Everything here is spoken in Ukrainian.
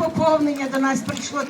поповнення до нас прийшло.